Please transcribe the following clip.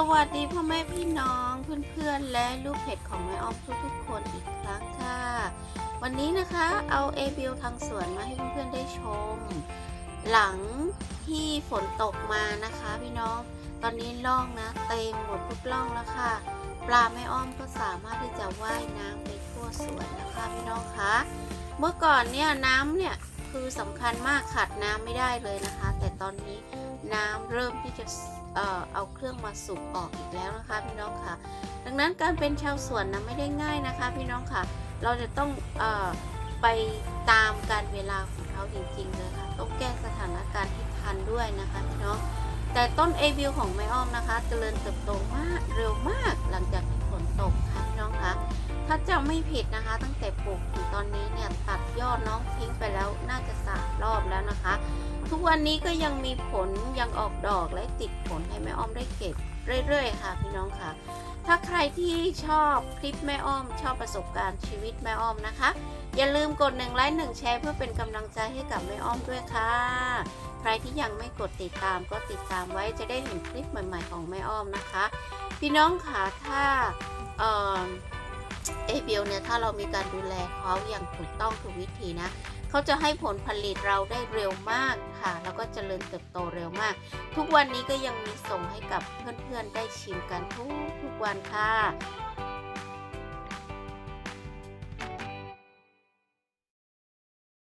สวัสดีพ่อแม่พี่น้องเพื่อนๆ และลูกเพจของแม่อ้อมทุกๆ คนอีกครั้งค่ะ วันนี้นะคะเอาเอบิลทางสวนมาให้เพื่อนๆ ได้ชม หลังที่ฝนตกมานะคะพี่น้อง ตอนนี้ล่องนะเต็มหมดทุกล่องแล้วค่ะ ปลาแม่อ้อมก็สามารถที่จะว่ายน้ำไปทั่วสวนนะคะพี่น้องคะ เมื่อก่อนเนี่ยน้ำเนี่ยคือสำคัญมากขาดน้ำไม่ได้เลยนะคะ ต่ตอนนี้น้ำเริ่มที่จะเอ่อเอาเครื่องมาสูบออกอีกแล้วนะคะพี่น้องค่ะ ดังนั้นการเป็นชาวสวนนะไม่ได้ง่ายนะคะ พี่น้องค่ะ เราจะต้องเออไปตามการเวลาของเขาจริงๆเลยค่ะต้องแก้สถานการณ์ที่ทันด้วยนะคะพี่น้องแต่ต้นเอวิวของแม่อ้อมนะคะเจริญเติบโตมากเร็วมากหลังจากที่ฝนตกค่ะพี่น้องคะถ้าจะไม่ผิดนะคะ ตั้งแต่ปลูกถึงตอนนี้เนี่ยตัดยอดน้องทิ้งไปแล้วน่าจะสามรอบแล้วนะคะ ทุกวันนี้ก็ยังมีผลยังออกดอกและติดผลให้แม่อ้อมได้เก็บเรื่อยๆ ค่ะ พี่น้องค่ะ ถ้าใครที่ชอบคลิปแม่อ้อม ชอบประสบการณ์ชีวิตแม่อ้อมนะคะ อย่าลืมกดหนึ่งไลค์หนึ่งแชร์เพื่อเป็นกำลังใจให้กับแม่อ้อมด้วยค่ะ ใครที่ยังไม่กดติดตามก็ติดตามไว้จะได้เห็นคลิปใหม่ ๆ ของแม่อ้อมนะคะ พี่น้องค่ะถ้าเอ่อ เอเบลเนี่ยถ้าเรามีการดูแลเขาอย่างถูกต้องถูกวิธีนะเขาจะให้ผลผลิตเราได้เร็วมากค่ะ แล้วก็เจริญเติบโตเร็วมาก ทุกวันนี้ก็ยังมีส่งให้กับเพื่อนๆได้ชิมกันทุกทุกๆวันค่ะ